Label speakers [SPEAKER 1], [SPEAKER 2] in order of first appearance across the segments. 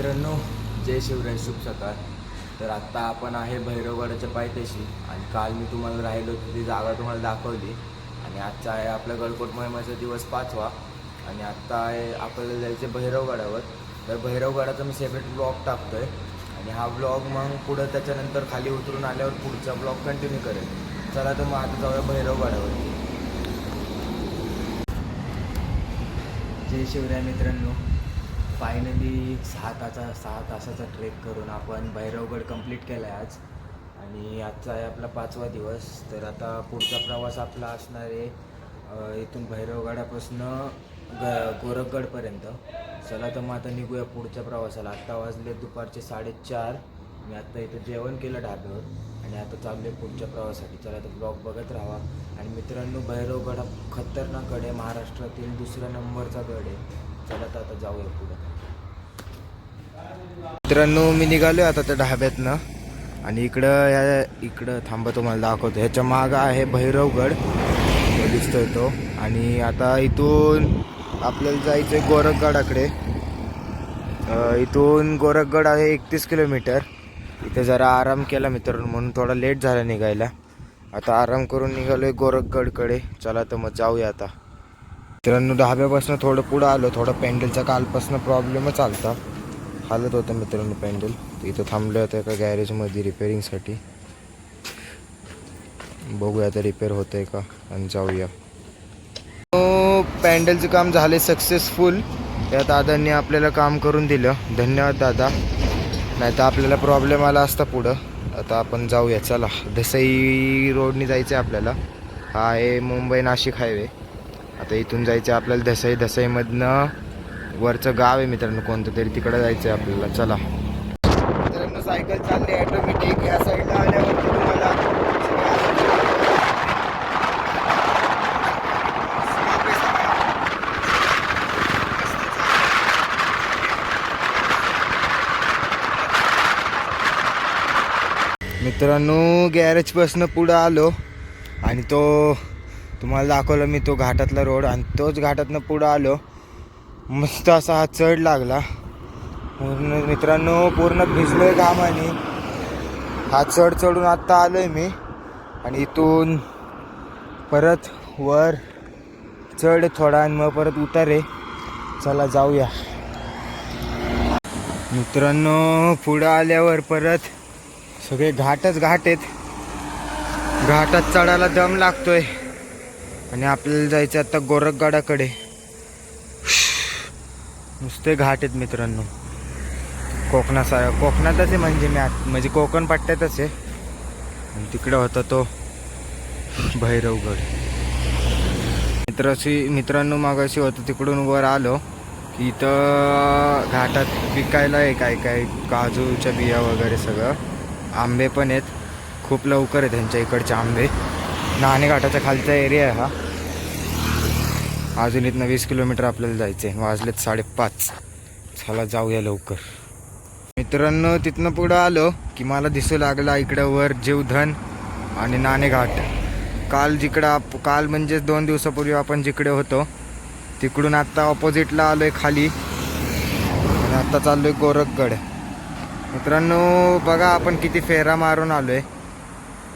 [SPEAKER 1] मित्रांनो जय शिवराय शुभ सकाळ. तर आत्ता आपण आहे भैरवगडाच्या पायथ्याशी आणि काल मी तुम्हाला राहिलो ती जागा तुम्हाला दाखवली. आणि आजचा आहे आपल्या गडकोट मोहिमेचा दिवस पाचवा. आणि आत्ता आहे आपल्याला जायचं भैरवगडावर. तर भैरवगडाचा मी सेपरेट ब्लॉग टाकतो आहे आणि हा ब्लॉग मग पुढं त्याच्यानंतर खाली उतरून आल्यावर पुढचा ब्लॉग कंटिन्यू करेल. चला तर मग आता जाऊया भैरवगडावर. जय शिवराय मित्रांनो. फायनली सहा तासा सहा तासाचा ट्रेक करून आपण भैरवगड कंप्लीट केला आहे आज. आणि आजचा आहे आपला पाचवा दिवस. तर आता पुढचा प्रवास आपला असणार आहे इथून भैरवगडापासून ग गोरखगडपर्यंत. चला तर मग आता निघूया पुढच्या प्रवासाला. आत्ता वाजले दुपारचे साडेचार. मी आत्ता इथं जेवण केलं ढाब्यावर आणि आता चाललो आहे पुढच्या प्रवासासाठी. चला तर ब्लॉग बघत राहा. आणि मित्रांनो भैरवगड हा खतरनाक गड आहे. महाराष्ट्रातील दुसऱ्या नंबरचा गड आहे. चला तर आता जाऊया पुढे. मित्रांनो मी निघालो आता त्या ढाब्यातनं. आणि इकडं या इकडं थांबा तुम्हाला दाखवतो. ह्याच्या मागं आहे भैरवगड. दिसतोय तो. आणि आता इथून आपल्याला जायचं आहे गोरखगडाकडे इथून गोरखगड आहे एकतीस किलोमीटर. इथे जरा आराम केला मित्रांनो म्हणून थोडा लेट झाला निघायला. आता आराम करून निघालोय गोरखगडकडे. चला तर मग जाऊया आता. मित्रांनो दहाव्यापासून थोडं पुढं आलो. थोडं पॅन्डलचा कालपासून प्रॉब्लेमच आलता. हालत होतं मित्रांनो पॅन्डल इथं थांबलं होतं एका गॅरेजमध्ये रिपेअरिंगसाठी बघूया आता रिपेअर होतं आहे का आणि जाऊया. हो, पॅन्डलचं काम झाले सक्सेसफुल. त्या दादांनी आपल्याला काम करून दिलं. धन्यवाद दादा. नाही तर आपल्याला प्रॉब्लेम आला असता पुढं. आता आपण जाऊया. चला दसई रोडनी जायचं आहे आपल्याला. हा आहे मुंबई नाशिक हायवे. आता इथून जायचं आहे आपल्याला दसई दसईमधनं वरचं गाव आहे मित्रांनो कोणतं तरी तिकडं जायचं आहे आपल्याला. चला. मित्रांनो सायकल चालली ऑटोमॅटिक या साईडला आल्यावरती तुम्हाला मित्रांनो गॅरेजपासनं पुढं आलो आणि तो तुम्हाला दाखवलं मी तो घाटातला रोड आणि तोच घाटातनं पुढं आलो. मस्त असा हा चढ लागला. पूर्ण मित्रांनो पूर्ण भिजलो आहे घामाने. हा चढ चढून आत्ता आलो आहे मी. आणि इथून परत वर चढ थोडा आणि मग परत उतारे. चला जाऊया. मित्रांनो पुढं आल्यावर परत सगळे घाटच घाट आहेत. घाटात चढायला दम लागतोय. आणि आपल्याला जायचं आता गोरखगडाकडे. नुसते घाट आहेत मित्रांनो. कोकणासा कोकणातच आहे म्हणजे मी आत म्हणजे कोकण पट्ट्यातच आहे. आणि तिकडं होता तो भैरवगड. मित्राशी मित्रांनो मागाशी होतं तिकडून वर आलो की इथं घाटात विकायला आहे काय काय काजूच्या बिया वगैरे सगळं. आंबे पण आहेत. खूप लवकर आहे त्यांच्या इकडचे आंबे. नाणे घाटाच्या खालचा एरिया आहे हा. अजून इथनं वीस किलोमीटर आपल्याला जायचं आहे वाजलेत साडेपाच. चला जाऊया लवकर. मित्रांनो तिथनं पुढं आलो की मला दिसू लागला इकडं वर जीवधन आणि नाणेघाट काल जिकडं आप काल म्हणजे दोन दिवसापूर्वी आपण जिकडे होतो तिकडून आत्ता ऑपोजिटला आलो आहे खाली. आणि आत्ता चाललो आहे गोरखगड. मित्रांनो बघा आपण किती फेरा मारून आलो आहे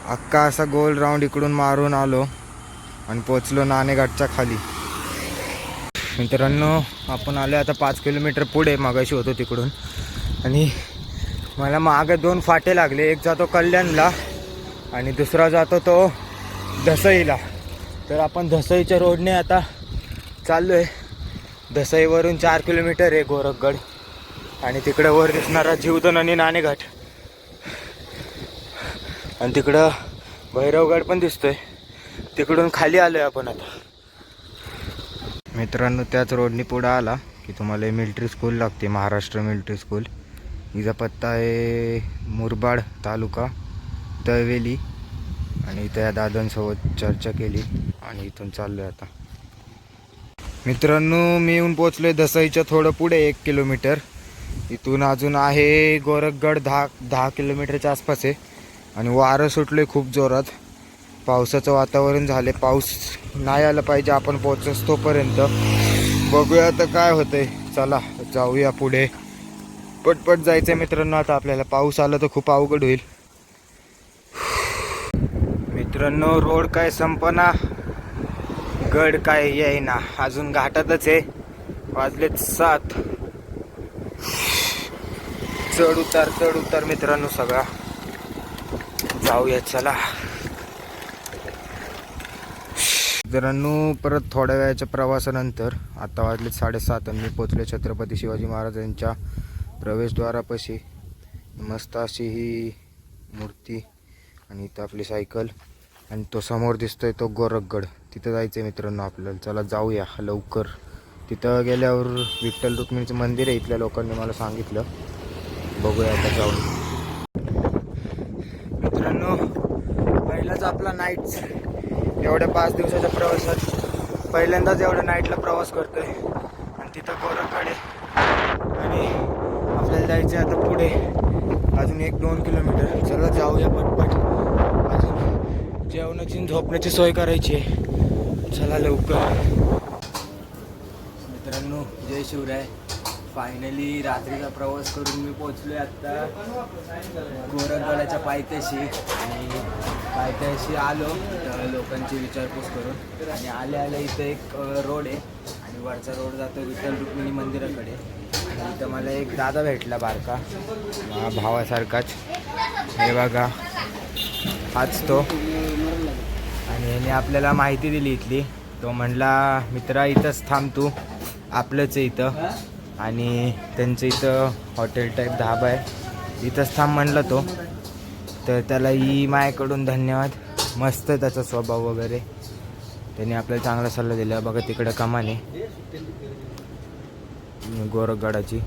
[SPEAKER 1] अख्खा असा गोल राऊंड इकडून मारून आलो आणि पोचलो नाणेघाटच्या खाली. मित्रांनो आपण आलो आता पाच किलोमीटर पुढे मागाशी होतो तिकडून. आणि मला मागे दोन फाटे लागले एक जातो कल्याणला आणि दुसरा जातो तो धसईला. तर आपण धसईच्या रोडने आता चाललो आहे धसईवरून चार किलोमीटर आहे गोरखगड. आणि तिकडं वर दिसणारा जीवधन आणि नाणेघाट. आणि तिकडं भैरवगड पण दिसतोय. तिकडून खाली आलोय आपण आता. मित्रांनो त्याच रोडनी पुढं आला की तुम्हाला मिल्ट्री स्कूल लागते महाराष्ट्र मिल्ट्री स्कूल हिचा पत्ता आहे मुरबाड तालुका तळवेली आणि त्या दादांसोबत चर्चा केली आणि इथून चाललो आहे आता. मित्रांनो मी येऊन पोचलोय दसईच्या थोडं पुढे एक किलोमीटर. इथून अजून आहे गोरखगड दहा दहा किलोमीटरच्या आसपास आहे. आणि वारं सुटले खूप जोरात. पावसाचं वातावरण झाले. पाऊस नाही आला पाहिजे आपण पोचस तोपर्यंत बघूया आता काय होतंय. चला जाऊया पुढे. पटपट जायचं आहे मित्रांनो आता आपल्याला पाऊस आला तर खूप अवघड होईल. मित्रांनो रोड काय संपना गड काय येईना. अजून घाटातच आहे. वाजलेत सात. चढ उतार चढ उतार मित्रांनो सगळा. जाऊया चला. मित्रांनो परत थोड्या वेळाच्या प्रवासानंतर आता वाजले साडेसात आणि मी पोचले छत्रपती शिवाजी महाराजांच्या प्रवेशद्वारापाशी. मस्त अशी ही मूर्ती आणि इथं आपली सायकल. आणि तो समोर दिसतोय तो गोरखगड. तिथं जायचं आहे मित्रांनो आपल्याला. चला जाऊया लवकर. तिथं गेल्यावर विठ्ठल रुक्मिणीचं मंदिर आहे इथल्या लोकांनी मला सांगितलं. बघूया आता जाऊन मित्रांनो आपला नाईटच एवढ्या पाच दिवसाच्या प्रवासात पहिल्यांदाच एवढ्या नाईटला प्रवास करतोय. आणि तिथं गोरखकडे आणि आपल्याला जायचं आता पुढे. अजून एक दोन किलोमीटर. चला जाऊया पटपट. अजून जेवणाची झोपण्याची सोय करायची आहे. चला लवकर. मित्रांनो जय शिवराय. फायनली रात्रीचा प्रवास करून मी पोचलोय आत्ता गोरखगडाच्या पायथ्याशी. आणि पायथ्याशी आलो तर लोकांची विचारपूस करून. आणि आल्या आल्या इथं एक रोड आहे. आणि वरचा रोड जातो विठ्ठल रुक्मिणी मंदिराकडे. आणि इथं मला एक दादा भेटला बारका. भावासारखाच. हे बघा. हाच तो. आणि याने आपल्याला माहिती दिली इथली. तो म्हणला मित्रा इथंच थांब तू. आपलंच आहे इथं. आणि त्यांचं इथं हॉटेल टाईप धाबा आहे. इथंच थांब म्हणलं तो. तर त्याला ही मायाकडून धन्यवाद. मस्त आहे त्याचा स्वभाव वगैरे. त्याने आपल्याला चांगला सल्ला दिला. बघा तिकडं आहे. गोरखगडाची.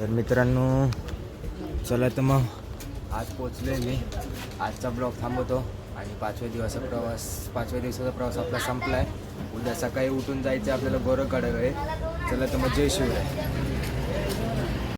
[SPEAKER 1] तर मित्रांनो चला तर मग आज पोचलोय मी. आजचा ब्लॉग थांबवतो. आणि पाचव्या दिवसाचा प्रवास पाचव्या दिवसाचा प्रवास आपला संपला आहे उद्या सकाळी उठून जायचं आपल्याला गोरखगडाकडे. चला तर मग जय शिवराय.